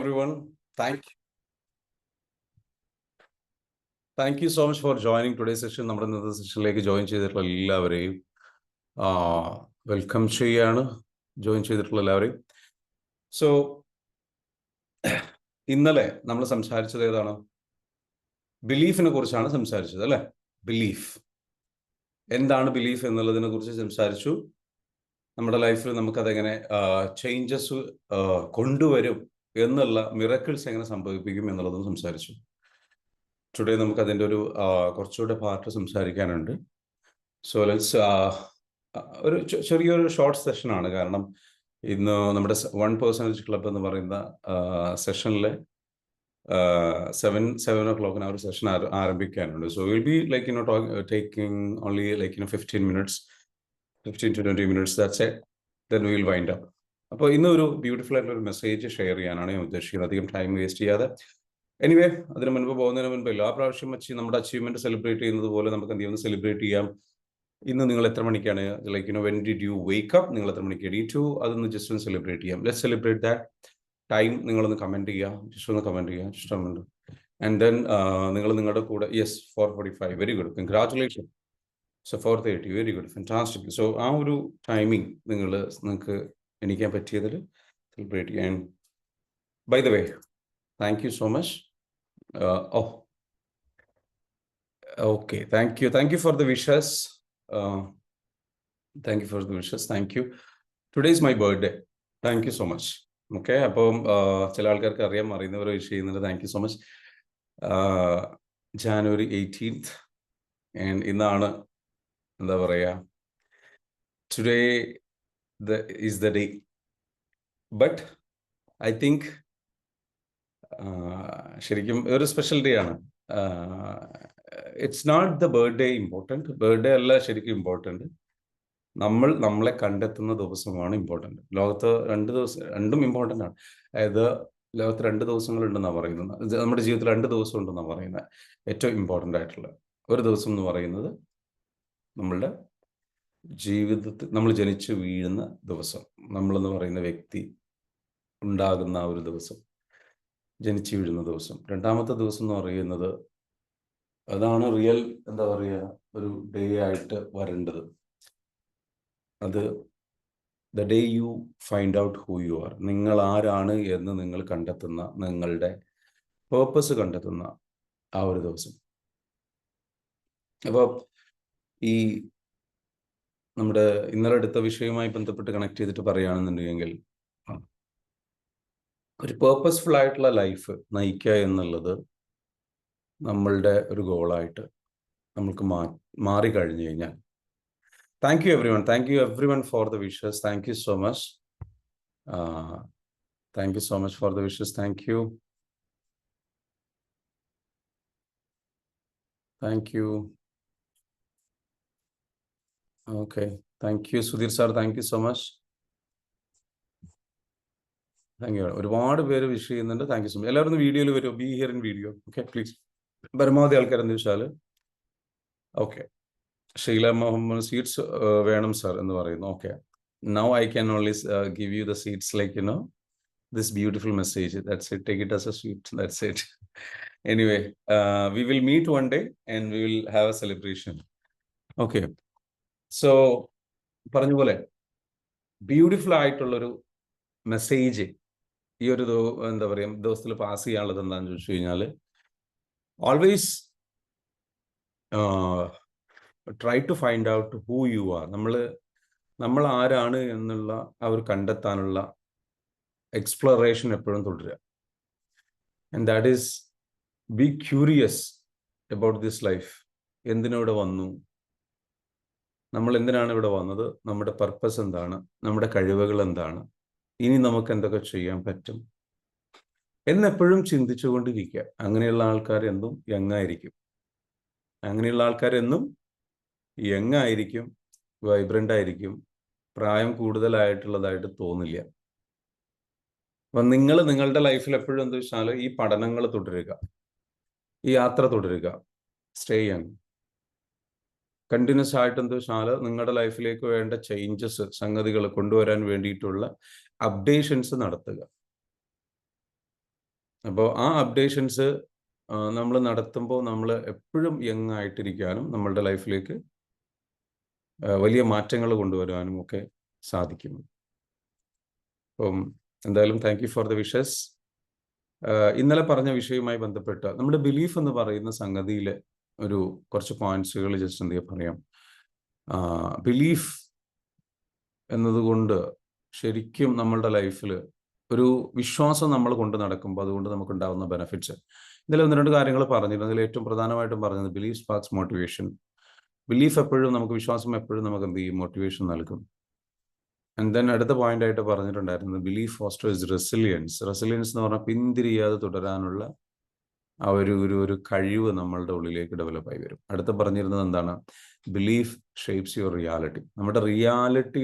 everyone. Thank you. Thank you so much for joining today session നമ്മുടെ ഇന്നത്തെ സെഷനിലേക്ക് join ചെയ്തിട്ടുള്ള എല്ലാവരെയും വെൽക്കം ചെയ്യാണ് ജോയിൻ ചെയ്തിട്ടുള്ള എല്ലാവരെയും. സോ ഇന്നലെ നമ്മൾ സംസാരിച്ചത് ഏതാണ്? ബിലീഫിനെ കുറിച്ചാണ് സംസാരിച്ചത് അല്ലെ? ബിലീഫ്. എന്താണ് ബിലീഫ് എന്നുള്ളതിനെ കുറിച്ച് സംസാരിച്ചു. നമ്മുടെ ലൈഫിൽ നമുക്കതെങ്ങനെ ചേഞ്ചസ് കൊണ്ടുവരും എന്നുള്ള മിറക്കിൾസ് എങ്ങനെ സംഭവിപ്പിക്കും എന്നുള്ളതും സംസാരിച്ചു. ടുഡേ നമുക്ക് അതിന്റെ ഒരു കുറച്ചുകൂടെ പാർട്ട് സംസാരിക്കാനുണ്ട്. സോ ലെറ്റ്സ് ഒരു ചെറിയൊരു ഷോർട്ട് സെഷനാണ് കാരണം ഇന്ന് നമ്മുടെ വൺ പേഴ്സണേജ് ക്ലബ് എന്ന് പറയുന്ന സെഷനിലെ സെവൻ സെവൻ ഒ ക്ലോക്കിന് ആ ഒരു session ആരംഭിക്കാനുണ്ട്. So will be like you know talk taking only like you know fifteen minutes fifteen to twenty minutes that's a then will wind up അപ്പോൾ ഇന്ന് ഒരു beautiful ആയിട്ടുള്ള ഒരു മെസ്സേജ് ഷെയർ ചെയ്യാനാണ് ഞാൻ ഉദ്ദേശിക്കുന്നത്. അധികം ടൈം വേസ്റ്റ് ചെയ്യാതെ. എനിവേ അതിന് മുൻപ് പോകുന്നതിന് മുൻപ് എല്ലാ പ്രാവശ്യം വെച്ച് നമ്മുടെ അച്ചീവ്മെന്റ് സെലിബ്രേറ്റ് ചെയ്യുന്നത് പോലെ നമുക്ക് എന്ത് ചെയ്യുന്നു? സെലിബ്രേറ്റ് ചെയ്യാം. ഇന്ന് നിങ്ങൾ എത്ര മണിക്കാണ്? Like you know when did you wake up നിങ്ങൾ എത്ര മണിക്ക് എണീറ്റു? അതൊന്ന് ജസ്റ്റ് ഒന്ന് സെലിബ്രേറ്റ് ചെയ്യാം. ലെറ്റ് സെലിബ്രേറ്റ് ദാറ്റ് ടൈം നിങ്ങളൊന്ന് കമന്റ് ചെയ്യാം. ജസ്റ്റ് ഒന്ന് കമന്റ് ചെയ്യാം. ഇഷ്ടമുണ്ട്. ആൻഡ് ദെൻ നിങ്ങൾ നിങ്ങളുടെ കൂടെ yes four forty five very good congratulation so four thirty very good fantastic so ആ ഒരു ടൈമിംഗ് നിങ്ങൾ നിങ്ങൾക്ക് എണീക്കാൻ പറ്റിയതിൽ സെലിബ്രേറ്റ് ചെയ്യാൻ. By the way thank you so much oh okay thank you thank you for the wishes thank you for the wishes thank you today is my birthday thank you so much okay അപ്പം ചില ആൾക്കാർക്ക് അറിയാം അറിയുന്നവർ wish ചെയ്യുന്നുണ്ട്. Thank you so much January eighteenth and ഇന്നാണ് എന്താ പറയുക today the is the day. But I think ശരിക്കും ഒരു സ്പെഷ്യൽ ഡേ ആണ്. It's not the birthday important birthday അല്ല ശരിക്കും ഇമ്പോർട്ടന്റ് നമ്മൾ നമ്മളെ കണ്ടെത്തുന്ന ദിവസമാണ് ഇമ്പോർട്ടന്റ് ലോകത്ത് രണ്ട് ദിവസം രണ്ടും ഇമ്പോർട്ടന്റ് ആണ്. അതായത് ലോകത്ത് രണ്ട് ദിവസങ്ങളുണ്ടെന്നാണ് പറയുന്നത്. നമ്മുടെ ജീവിതത്തിൽ രണ്ട് ദിവസം ഉണ്ടെന്നാണ് പറയുന്നത്. ഏറ്റവും ഇമ്പോർട്ടന്റ് ആയിട്ടുള്ള ഒരു ദിവസം എന്ന് പറയുന്നത് നമ്മളുടെ ജീവിതത്തിൽ നമ്മൾ ജനിച്ച് വീഴുന്ന ദിവസം നമ്മളെന്ന് പറയുന്ന വ്യക്തി ഉണ്ടാകുന്ന ആ ഒരു ദിവസം ജനിച്ചു വീഴുന്ന ദിവസം. രണ്ടാമത്തെ ദിവസം എന്ന് പറയുന്നത് അതാണ് റിയൽ എന്താ പറയുക ഒരു ഡേ ആയിട്ട് വരേണ്ടത്. അത് the day you find out who you are നിങ്ങൾ ആരാണ് എന്ന് നിങ്ങൾ കണ്ടെത്തുന്ന നിങ്ങളുടെ പേർപ്പസ് കണ്ടെത്തുന്ന ആ ഒരു ദിവസം. അപ്പോൾ ഈ നമ്മുടെ ഇന്നലെ എടുത്ത വിഷയവുമായി ബന്ധപ്പെട്ട് കണക്ട് ചെയ്തിട്ട് പറയുകയാണെന്നുണ്ടെങ്കിൽ ഒരു പേർപ്പസ്ഫുൾ ആയിട്ടുള്ള ലൈഫ് നയിക്കുക എന്നുള്ളത് നമ്മളുടെ ഒരു ഗോളായിട്ട് നമുക്ക് മാ മാറി കഴിഞ്ഞു കഴിഞ്ഞാൽ. Thank you everyone thank you everyone for the wishes thank you so much thank you so much for the wishes thank you thank you okay thank you Sudheer sir thank you so much thank you ഒരുപാട് പേര് wish ചെയ്യുന്നുണ്ട്. Thank you so much എല്ലാവരും വീഡിയോയിൽ വരും. Be here in video okay please പരമാവധി ആൾക്കാർ എന്ത് വെച്ചാൽ ഓക്കെ ഷീല മുഹമ്മദ് സീറ്റ്സ് വേണം സാർ എന്ന് പറയുന്നു. Okay now I can only give you the sweets like you know this beautiful message that's it take it as a sweet that's it anyway we will meet one day and we will have a celebration okay so പറഞ്ഞ പോലെ beautiful ആയിട്ടുള്ളൊരു message ഈ ഒരു എന്താ പറയുക ദിവസത്തിൽ pass ചെയ്യാനുള്ളത് എന്താണെന്ന് ചോദിച്ചു കഴിഞ്ഞാൽ always try to find out who you are നമ്മൾ നമ്മൾ ആരാണ് എന്നുള്ള ആ ഒരു കണ്ടെത്താനുള്ള എക്സ്പ്ലോറേഷൻ എപ്പോഴും തുടരുക. And that is be curious about this life എന്തിനോട് വന്നു? നമ്മൾ എന്തിനാണ് ഇവിടെ വന്നത്? നമ്മുടെ പർപ്പസ് എന്താണ്? നമ്മുടെ കഴിവുകൾ എന്താണ്? ഇനി നമുക്ക് എന്തൊക്കെ ചെയ്യാൻ പറ്റും? എന്നെപ്പോഴും ചിന്തിച്ചുകൊണ്ടിരിക്കുക. അങ്ങനെയുള്ള ആൾക്കാർ എന്തും യങ്ങായിരിക്കും. അങ്ങനെയുള്ള ആൾക്കാർ എന്നും യങ്ങായിരിക്കും വൈബ്രന്റ് ആയിരിക്കും പ്രായം കൂടുതലായിട്ടുള്ളതായിട്ട് തോന്നില്ല. അപ്പം നിങ്ങൾ നിങ്ങളുടെ ലൈഫിൽ എപ്പോഴും എന്താ വെച്ചാൽ ഈ പഠനങ്ങൾ തുടരുക. ഈ യാത്ര തുടരുക. സ്റ്റേ യങ് കണ്ടിന്യൂസ് ആയിട്ട് എന്താ വെച്ചാൽ നിങ്ങളുടെ ലൈഫിലേക്ക് വേണ്ട ചേഞ്ചസ് സംഗതികൾ കൊണ്ടുവരാൻ വേണ്ടിയിട്ടുള്ള അപ്ഡേഷൻസ് നടത്തുക. അപ്പോൾ ആ അപ്ഡേഷൻസ് നമ്മൾ നടത്തുമ്പോൾ നമ്മൾ എപ്പോഴും യങ് ആയിട്ടിരിക്കാനും നമ്മളുടെ ലൈഫിലേക്ക് വലിയ മാറ്റങ്ങൾ കൊണ്ടുവരാനും ഒക്കെ സാധിക്കും അപ്പം എന്തായാലും thank you for the wishes ഇന്നലെ പറഞ്ഞ വിഷയവുമായി ബന്ധപ്പെട്ട് നമ്മുടെ ബിലീഫ് എന്ന് പറയുന്ന സംഗതിയിൽ ഒരു കുറച്ച് പോയിന്റ്സുകൾ ജസ്റ്റ് എന്ത് പറയാം. ബിലീഫ് എന്നതുകൊണ്ട് ശരിക്കും നമ്മളുടെ ലൈഫിൽ ഒരു വിശ്വാസം നമ്മൾ കൊണ്ട് നടക്കുമ്പോൾ അതുകൊണ്ട് നമുക്ക് ഉണ്ടാകുന്ന ബെനിഫിറ്റ്സ് ഇതിൽ ഒന്ന് രണ്ട് കാര്യങ്ങൾ പറഞ്ഞിരുന്നു. അതിൽ ഏറ്റവും പ്രധാനമായിട്ടും പറഞ്ഞത് ബിലീഫ് സ്പാർക്സ് മോട്ടിവേഷൻ ബിലീഫ് എപ്പോഴും നമുക്ക് വിശ്വാസം എപ്പോഴും നമുക്ക് എന്ത് ചെയ്യും? മോട്ടിവേഷൻ നൽകും. ആൻഡ് ദെൻ അടുത്ത പോയിന്റ് ആയിട്ട് പറഞ്ഞിട്ടുണ്ടായിരുന്നത് ബിലീഫ് ഫോസ്റ്റേഴ്സ് റെസിലിയൻസ് റെസിലിയൻസ് എന്ന് പറഞ്ഞാൽ പിന്തിരിയാതെ തുടരാനുള്ള ആ ഒരു ഒരു ഒരു കഴിവ് നമ്മളുടെ ഉള്ളിലേക്ക് ഡെവലപ്പായി വരും. അടുത്ത പറഞ്ഞിരുന്നത് എന്താണ്? ബിലീഫ് ഷേപ്സ് യുവർ റിയാലിറ്റി നമ്മുടെ റിയാലിറ്റി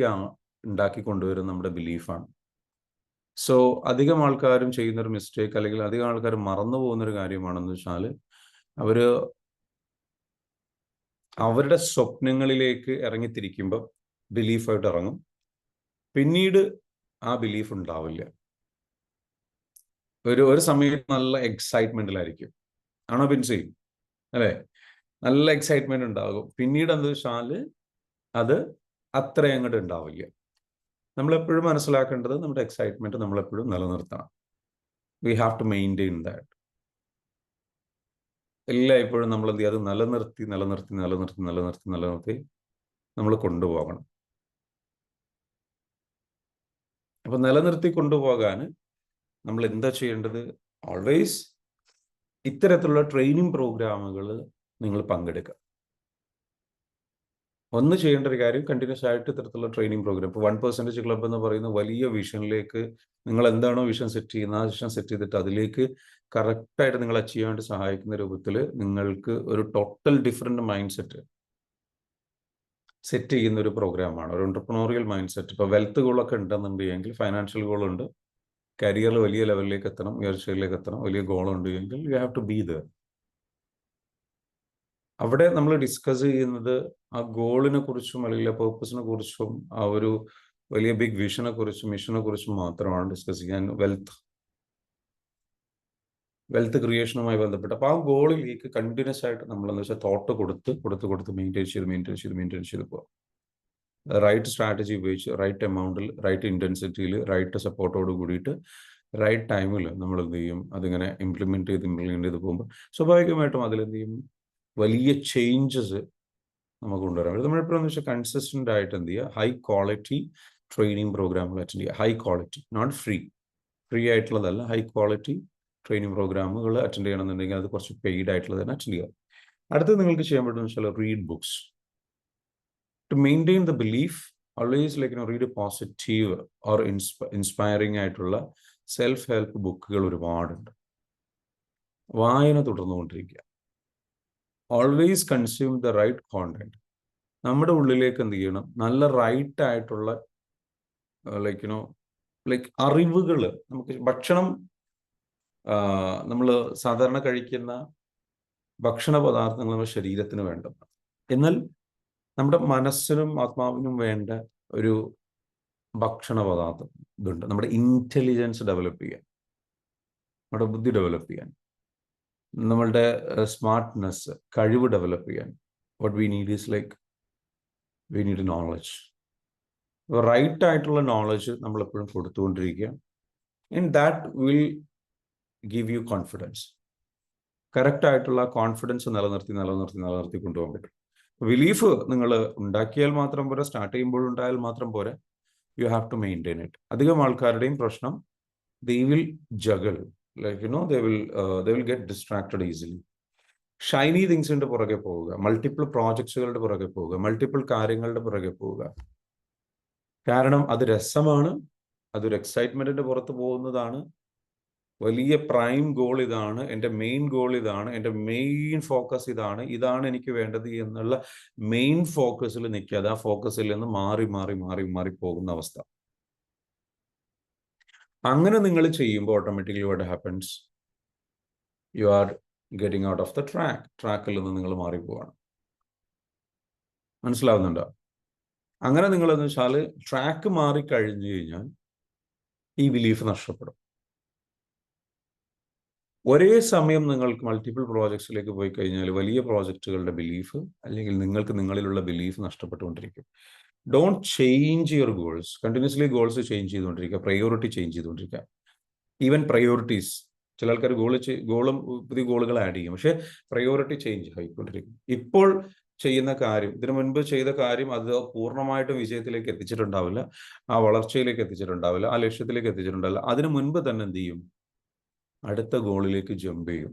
ഉണ്ടാക്കി കൊണ്ടുവരുന്ന നമ്മുടെ ബിലീഫാണ് സോ അധികം ആൾക്കാരും ചെയ്യുന്നൊരു മിസ്റ്റേക്ക് അല്ലെങ്കിൽ അധികം ആൾക്കാർ മറന്നു പോകുന്നൊരു കാര്യമാണെന്ന് വെച്ചാൽ അവർ അവരുടെ സ്വപ്നങ്ങളിലേക്ക് ഇറങ്ങിത്തിരിക്കുമ്പോൾ ബിലീഫായിട്ട് ഇറങ്ങും. പിന്നീട് ആ ബിലീഫ് ഉണ്ടാവില്ല. ഒരു ഒരു സമയത്ത് നല്ല എക്സൈറ്റ്മെന്റിലായിരിക്കും ആണോ പിൻസി അല്ലേ? നല്ല എക്സൈറ്റ്മെന്റ് ഉണ്ടാകും. പിന്നീട് എന്താ വെച്ചാൽ അത് അത്ര അങ്ങോട്ട് ഉണ്ടാവില്ല. നമ്മളെപ്പോഴും മനസ്സിലാക്കേണ്ടത് നമ്മുടെ എക്സൈറ്റ്മെന്റ് നമ്മളെപ്പോഴും നിലനിർത്തണം. We have to maintain that എല്ലാം ഇപ്പോഴും നമ്മൾ എന്ത് ചെയ്യുക? അത് നിലനിർത്തി നിലനിർത്തി നിലനിർത്തി നിലനിർത്തി നിലനിർത്തി നമ്മൾ കൊണ്ടുപോകണം. അപ്പൊ നിലനിർത്തി കൊണ്ടുപോകാൻ നമ്മൾ എന്താ ചെയ്യേണ്ടത്? ഓൾവേസ് ഇത്തരത്തിലുള്ള ട്രെയിനിങ് പ്രോഗ്രാമുകൾ നിങ്ങൾ പങ്കെടുക്കുക ഒന്ന് ചെയ്യേണ്ട ഒരു കാര്യം കണ്ടിന്യൂസ് ആയിട്ട് ഇത്തരത്തിലുള്ള ട്രെയിനിങ് പ്രോഗ്രാം ഇപ്പോൾ വൺ പെർസെന്റേജ് ക്ലബ് എന്ന് പറയുന്ന വലിയ വിഷനിലേക്ക് നിങ്ങൾ എന്താണോ വിഷൻ സെറ്റ് ചെയ്യുന്നത് ആ വിഷൻ സെറ്റ് ചെയ്തിട്ട് അതിലേക്ക് കറക്റ്റായിട്ട് നിങ്ങൾ അച്ചീവ് ചെയ്യാൻ വേണ്ടി സഹായിക്കുന്ന രൂപത്തിൽ നിങ്ങൾക്ക് ഒരു total different mind set set ചെയ്യുന്ന ഒരു പ്രോഗ്രാമാണ് ഒരു എന്റർപ്രണോറിയൽ മൈൻഡ് സെറ്റ് ഇപ്പോൾ വെൽത്ത് ഗോളൊക്കെ ഉണ്ടെന്നുണ്ടെങ്കിൽ ഫൈനാൻഷ്യൽ ഗോളുണ്ട് കരിയറിൽ വലിയ ലെവലിലേക്ക് എത്തണം ഉയർച്ചയിലേക്ക് എത്തണം വലിയ ഗോളുണ്ട് എങ്കിൽ you have to be there അവിടെ നമ്മൾ ഡിസ്കസ് ചെയ്യുന്നത് ആ ഗോളിനെ കുറിച്ചും അല്ലെങ്കിൽ പേർപ്പസിനെ കുറിച്ചും ആ ഒരു വലിയ ബിഗ് വിഷനെ കുറിച്ചും മിഷനെ കുറിച്ചും മാത്രമാണ് ഡിസ്കസ് ചെയ്യാൻ വെൽത്ത് വെൽത്ത് ക്രിയേഷനുമായി ബന്ധപ്പെട്ട്. അപ്പോൾ ആ ഗോളിലേക്ക് കണ്ടിന്യൂസ് ആയിട്ട് നമ്മൾ എന്താ വെച്ചാൽ തോട്ട് കൊടുത്ത് കൊടുത്ത് കൊടുത്ത് മെയിന്റെയിൻ ചെയ്ത് മെയിന്റെയിൻ ചെയ്ത് മെയിന്റെയിൻ ചെയ്ത് പോകാം റൈറ്റ് സ്ട്രാറ്റജി ഉപയോഗിച്ച് റൈറ്റ് എമൗണ്ടിൽ റൈറ്റ് ഇന്റൻസിറ്റിയിൽ റൈറ്റ് സപ്പോർട്ടോട് കൂടിയിട്ട് റൈറ്റ് ടൈമിൽ നമ്മൾ എന്ത് ചെയ്യും? അതിങ്ങനെ ഇംപ്ലിമെന്റ് ചെയ്ത് ഇംപ്ലിമെന്റ് ചെയ്ത് പോകുമ്പോൾ സ്വാഭാവികമായിട്ടും അതിലെന്ത് ചെയ്യും? വലിയ ചേഞ്ചസ് നമുക്ക് കൊണ്ടുവരാൻ പറ്റും. നമ്മളെപ്പോഴും എന്ന് വെച്ചാൽ കൺസിസ്റ്റന്റ് ആയിട്ട് എന്ത് ചെയ്യുക? ഹൈ ക്വാളിറ്റി ട്രെയിനിങ് പ്രോഗ്രാമുകൾ അറ്റൻഡ് ചെയ്യുക. High quality not free free ആയിട്ടുള്ളതല്ല. High quality training പ്രോഗ്രാമുകൾ അറ്റൻഡ് ചെയ്യണമെന്നുണ്ടെങ്കിൽ അത് കുറച്ച് പെയ്ഡ് ആയിട്ടുള്ളത് തന്നെ അറ്റൻഡ് ചെയ്യുക. അടുത്തത് നിങ്ങൾക്ക് ചെയ്യാൻ പറ്റുന്ന വെച്ചാൽ read books to maintain the belief always like know read positive or ഇൻസ്പ inspiring ആയിട്ടുള്ള സെൽഫ് ഹെൽപ്പ് ബുക്കുകൾ ഒരുപാടുണ്ട്. വായന തുടർന്നുകൊണ്ടിരിക്കുക. Always consume the right content നമ്മുടെ ഉള്ളിലേക്ക് എന്ത് ചെയ്യണം? നല്ല റൈറ്റ് ആയിട്ടുള്ള ലൈക്ക് യുനോ ലൈക്ക് അറിവുകൾ നമുക്ക് ഭക്ഷണം നമ്മൾ സാധാരണ കഴിക്കുന്ന ഭക്ഷണ പദാർത്ഥങ്ങൾ നമ്മുടെ ശരീരത്തിന് വേണ്ടതാണ്. എന്നാൽ നമ്മുടെ മനസ്സിനും ആത്മാവിനും വേണ്ട ഒരു ഭക്ഷണ പദാർത്ഥം ഇതുണ്ട്. നമ്മുടെ ഇന്റലിജൻസ് ഡെവലപ്പ് ചെയ്യാൻ നമ്മുടെ ബുദ്ധി ഡെവലപ്പ് ചെയ്യാൻ നമ്മളുടെ സ്മാർട്ട്നെസ് കഴിവ് ഡെവലപ്പ് ചെയ്യാൻ what we need is like we need knowledge right ആയിട്ടുള്ള നോളജ് നമ്മൾ എപ്പോഴും കൊടുത്തുകൊണ്ടിരിക്കുക. And that will give you confidence correct ആയിട്ടുള്ള കോൺഫിഡൻസ് നിലനിർത്തി നിലനിർത്തി നിലനിർത്തി കൊണ്ടുപോകാൻ പറ്റും. ബിലീഫ് നിങ്ങൾ ഉണ്ടാക്കിയാൽ മാത്രം പോരാ സ്റ്റാർട്ട് ചെയ്യുമ്പോൾ ഉണ്ടായാൽ മാത്രം പോരാ. You have to maintain it അധികം ആൾക്കാരുടെയും പ്രശ്നം they will juggle like you know they will they will get distracted easily shiny തിങ്സിന്റെ പുറകെ പോവുക. മൾട്ടിപ്പിൾ പ്രോജക്ട്സുകളുടെ പുറകെ പോവുക. മൾട്ടിപ്പിൾ കാര്യങ്ങളുടെ പുറകെ പോവുക. കാരണം അത് രസമാണ്. അതൊരു എക്സൈറ്റ്മെന്റിന്റെ പുറത്ത് പോകുന്നതാണ്. വലിയ പ്രൈം ഗോൾ ഇതാണ് എന്റെ മെയിൻ ഗോൾ ഇതാണ് എന്റെ മെയിൻ ഫോക്കസ് ഇതാണ് ഇതാണ് എനിക്ക് വേണ്ടത് എന്നുള്ള മെയിൻ ഫോക്കസിൽ നിൽക്കാതെ ആ ഫോക്കസിൽ നിന്ന് മാറി മാറി മാറി മാറി പോകുന്ന അവസ്ഥ. അങ്ങനെ നിങ്ങൾ ചെയ്യുമ്പോൾ automatically what happens you are getting out of the track ട്രാക്കിൽ നിന്ന് നിങ്ങൾ മാറി പോവാണ് മനസ്സിലാവുന്നുണ്ടോ? അങ്ങനെ നിങ്ങൾ എന്ന് വെച്ചാൽ ട്രാക്ക് മാറി കഴിഞ്ഞു കഴിഞ്ഞാൽ ഈ ബിലീഫ് നഷ്ടപ്പെടും. ഒരേ സമയം നിങ്ങൾക്ക് മൾട്ടിപ്പിൾ പ്രോജക്ട്സിലേക്ക് പോയി കഴിഞ്ഞാൽ വലിയ പ്രോജക്റ്റുകളുടെ ബിലീഫ് അല്ലെങ്കിൽ നിങ്ങൾക്ക് നിങ്ങളിലുള്ള belief നഷ്ടപ്പെട്ടുകൊണ്ടിരിക്കും. Don't change your goals continuously goals change ചെയ്തുകൊണ്ടിരിക്കുക. പ്രയോറിറ്റി ചേഞ്ച് ചെയ്തുകൊണ്ടിരിക്കുക. ഈവൻ പ്രയോറിറ്റീസ് ചില ആൾക്കാർ ഗോൾ ഗോളും പുതിയ ഗോളുകൾ ആഡ് ചെയ്യും. പക്ഷേ പ്രയോറിറ്റി ചേഞ്ച് ആയിക്കൊണ്ടിരിക്കും. ഇപ്പോൾ ചെയ്യുന്ന കാര്യം ഇതിനു മുൻപ് ചെയ്ത കാര്യം അത് പൂർണമായിട്ടും വിജയത്തിലേക്ക് എത്തിച്ചിട്ടുണ്ടാവില്ല. ആ വളർച്ചയിലേക്ക് എത്തിച്ചിട്ടുണ്ടാവില്ല. ആ ലക്ഷ്യത്തിലേക്ക് എത്തിച്ചിട്ടുണ്ടാവില്ല. അതിനു മുൻപ് തന്നെ എന്ത് ചെയ്യും? അടുത്ത ഗോളിലേക്ക് ജമ്പ് ചെയ്യും.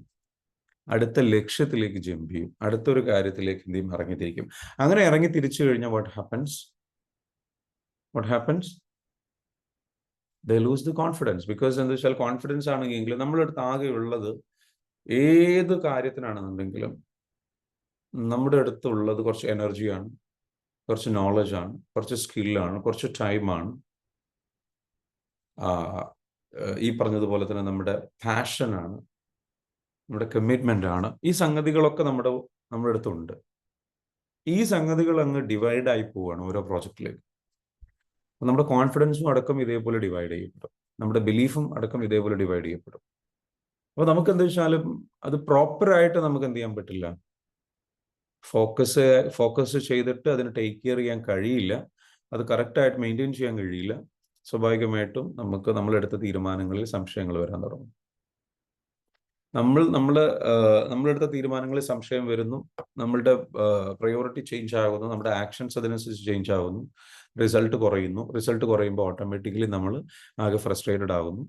അടുത്ത ലക്ഷ്യത്തിലേക്ക് ജമ്പ് ചെയ്യും. അടുത്തൊരു കാര്യത്തിലേക്ക് എന്ത് ചെയ്യും? അങ്ങനെ ഇറങ്ങി തിരിച്ചു കഴിഞ്ഞാൽ what happens what happens the lose the confidence because എന്താ വെച്ചാൽ കോൺഫിഡൻസ് ആണെങ്കിൽ നമ്മളടുത്ത് ആകെ ഉള്ളത് ഏത് കാര്യത്തിനാണെന്നുണ്ടെങ്കിലും നമ്മുടെ അടുത്തുള്ളത് കുറച്ച് എനർജിയാണ് കുറച്ച് നോളജാണ് കുറച്ച് സ്കില്ലാണ് കുറച്ച് ടൈമാണ് ഈ പറഞ്ഞതുപോലെ തന്നെ നമ്മുടെ പാഷനാണ് നമ്മുടെ കമ്മിറ്റ്മെന്റ് ആണ് ഈ സംഗതികളൊക്കെ നമ്മുടെ നമ്മുടെ അടുത്തുണ്ട്. ഈ സംഗതികൾ അങ്ങ് ഡിവൈഡ് ആയി പോവുകയാണ് ഓരോ പ്രോജക്റ്റിലേക്ക് നമ്മുടെ കോൺഫിഡൻസും അടക്കം ഇതേപോലെ ഡിവൈഡ് ചെയ്യപ്പെടും. നമ്മുടെ ബിലീഫും അടക്കം ഇതേപോലെ ഡിവൈഡ് ചെയ്യപ്പെടും. അപ്പോൾ നമുക്ക് എന്താ വെച്ചാലും അത് പ്രോപ്പറായിട്ട് നമുക്ക് എന്ത് ചെയ്യാൻ പറ്റില്ല. ഫോക്കസ് ഫോക്കസ് ചെയ്തിട്ട് അതിന് ടേക്ക് കെയർ ചെയ്യാൻ കഴിയില്ല. അത് കറക്റ്റായിട്ട് മെയിന്റെയിൻ ചെയ്യാൻ കഴിയില്ല. സ്വാഭാവികമായിട്ടും നമുക്ക് നമ്മളെടുത്ത തീരുമാനങ്ങളിൽ സംശയങ്ങൾ വരാൻ തുടങ്ങും. നമ്മൾ നമ്മൾ നമ്മളെടുത്ത തീരുമാനങ്ങളിൽ സംശയം വരുന്നു. നമ്മളുടെ പ്രയോറിറ്റി ചേഞ്ച് ആകുന്നു. നമ്മുടെ ആക്ഷൻസ് അതിനനുസരിച്ച് ചേഞ്ച് ആകുന്നു. റിസൾട്ട് കുറയുന്നു. റിസൾട്ട് കുറയുമ്പോൾ ഓട്ടോമാറ്റിക്കലി നമ്മൾ ആകെ ഫ്രസ്ട്രേറ്റഡ് ആകുന്നു.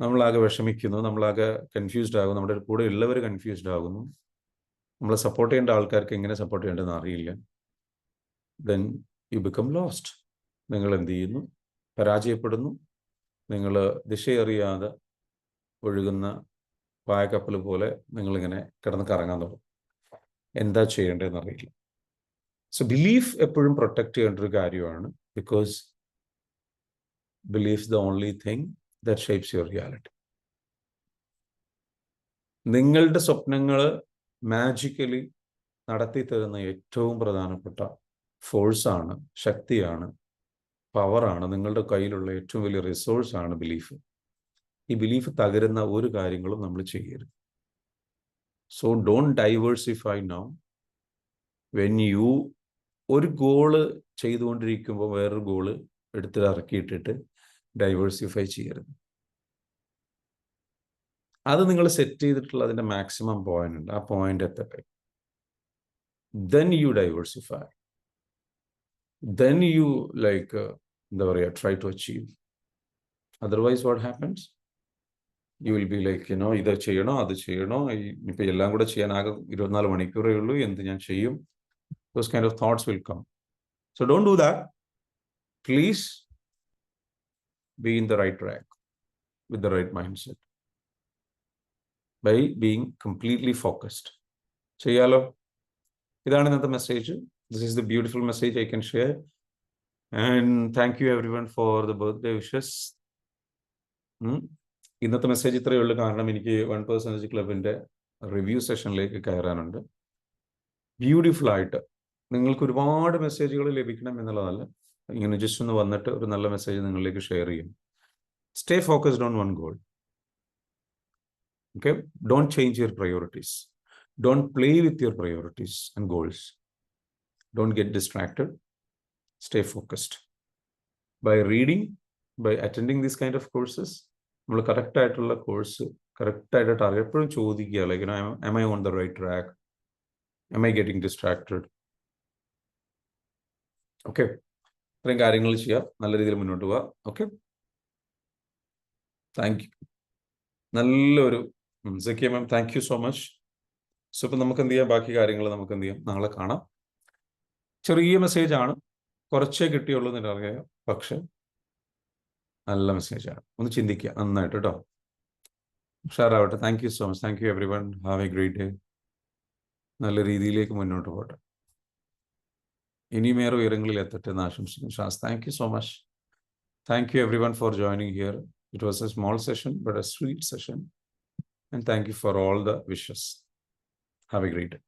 നമ്മളാകെ വിഷമിക്കുന്നു. നമ്മളാകെ കൺഫ്യൂസ്ഡ് ആകുന്നു. നമ്മുടെ കൂടെ ഉള്ളവർ കൺഫ്യൂസ്ഡ് ആകുന്നു. നമ്മളെ സപ്പോർട്ട് ചെയ്യേണ്ട ആൾക്കാർക്ക് എങ്ങനെ സപ്പോർട്ട് ചെയ്യേണ്ടതെന്ന് അറിയില്ല. ദെൻ യു ബിക്കം ലോസ്റ്റ് നിങ്ങൾ എന്ത് ചെയ്യുന്നു? പരാജയപ്പെടുന്നു. നിങ്ങൾ ദിശയറിയാതെ ഒഴുകുന്ന പായക്കപ്പൽ പോലെ നിങ്ങളിങ്ങനെ കിടന്ന് കറങ്ങാൻ തുടങ്ങും. എന്താ ചെയ്യേണ്ടതെന്ന് അറിയില്ല. സോ ബിലീഫ് എപ്പോഴും പ്രൊട്ടക്ട് ചെയ്യേണ്ട ഒരു കാര്യമാണ്. Because belief the only thing that shapes your reality നിങ്ങളുടെ സ്വപ്നങ്ങൾ മാജിക്കലി നടത്തി തരുന്ന ഏറ്റവും പ്രധാനപ്പെട്ട ഫോഴ്സാണ് ശക്തിയാണ് പവറാണ് നിങ്ങളുടെ കയ്യിലുള്ള ഏറ്റവും വലിയ റിസോഴ്സ് ആണ് ബിലീഫ് ഈ ബിലീഫ് തകരുന്ന ഒരു കാര്യങ്ങളും നമ്മൾ ചെയ്യരുത്. So don't diversify now when you ഒരു ഗോൾ ചെയ്തുകൊണ്ടിരിക്കുമ്പോൾ വേറൊരു ഗോൾ എടുത്ത് ഇറക്കിയിട്ടിട്ട് ഡൈവേഴ്സിഫൈ ചെയ്യരുത്. അത് നിങ്ങൾ സെറ്റ് ചെയ്തിട്ടുള്ള അതിന്റെ മാക്സിമം പോയിന്റ് ഉണ്ട്. ആ പോയിന്റ് എത്തട്ടെ. Then you diversify then you like എന്താ പറയുക try to achieve otherwise what happens you will be like you know ഇത് ചെയ്യണോ അത് ചെയ്യണോ? ഇപ്പം എല്ലാം കൂടെ ചെയ്യാൻ ആകെ ഇരുപത്തിനാല് മണിക്കൂറേ ഉള്ളൂ എന്ത് ഞാൻ ചെയ്യും? Those kind of thoughts will come so don't do that please be in the right track with the right mind set by being completely focused ചെയ്യാലോ? ഇതാണ് ഇന്നത്തെ message this is the beautiful message I can share. And thank you everyone for the birthday wishes. ഇന്നത്തെ message ഇത്രയേ ഉള്ളൂ. കാരണം എനിക്ക് one percentage ക്ലബിന്റെ review സെഷനിലേക്ക് കയറാനുണ്ട്. ബ്യൂട്ടിഫുൾ ആയിട്ട് നിങ്ങൾക്ക് ഒരുപാട് മെസ്സേജുകൾ ലഭിക്കണം എന്നുള്ളതല്ല. ഇങ്ങനെ ജസ്റ്റ് ഒന്ന് വന്നിട്ട് ഒരു നല്ല മെസ്സേജ് നിങ്ങളിലേക്ക് ഷെയർ ചെയ്യും. Stay focused on one goal okay don't change your priorities don't play with your priorities and goals. Don't get distracted. Stay focused. By reading by attending these kind of courses നമ്മൾ correct ആയിട്ടുള്ള course correct ആയിട്ട് target എപ്പോഴും ചോദിക്കുക like am I on the right track am I getting distracted okay ഇത്രയും കാര്യങ്ങൾ ചെയ്യുക നല്ല രീതിയിൽ മുന്നോട്ട് പോവുക ഓക്കെ താങ്ക് യു നല്ലൊരു Zakiya ma'am thank you so much so ഇപ്പം നമുക്ക് എന്ത് ചെയ്യാം? ബാക്കി കാര്യങ്ങൾ നമുക്ക് എന്ത് ചെയ്യാം? നാളെ കാണാം. ചെറിയ മെസ്സേജ് ആണ്. കുറച്ചേ കിട്ടിയുള്ളൂ എന്ന് അറിയാം പക്ഷെ നല്ല മെസ്സേജാണ് ഒന്ന് ചിന്തിക്കുക നന്നായിട്ട് കേട്ടോ ഉഷാറാവട്ടെ. Thank you so much thank you everyone have a great day നല്ല രീതിയിലേക്ക് മുന്നോട്ട് പോട്ടെ. ഇനിമേറെ ഉയരങ്ങളിൽ എത്തട്ടെ എന്ന് ആശംസിക്കുന്നു. Shaz thank you so much thank you everyone for joining here it was a small session but a sweet session and thank you for all the wishes have a great day.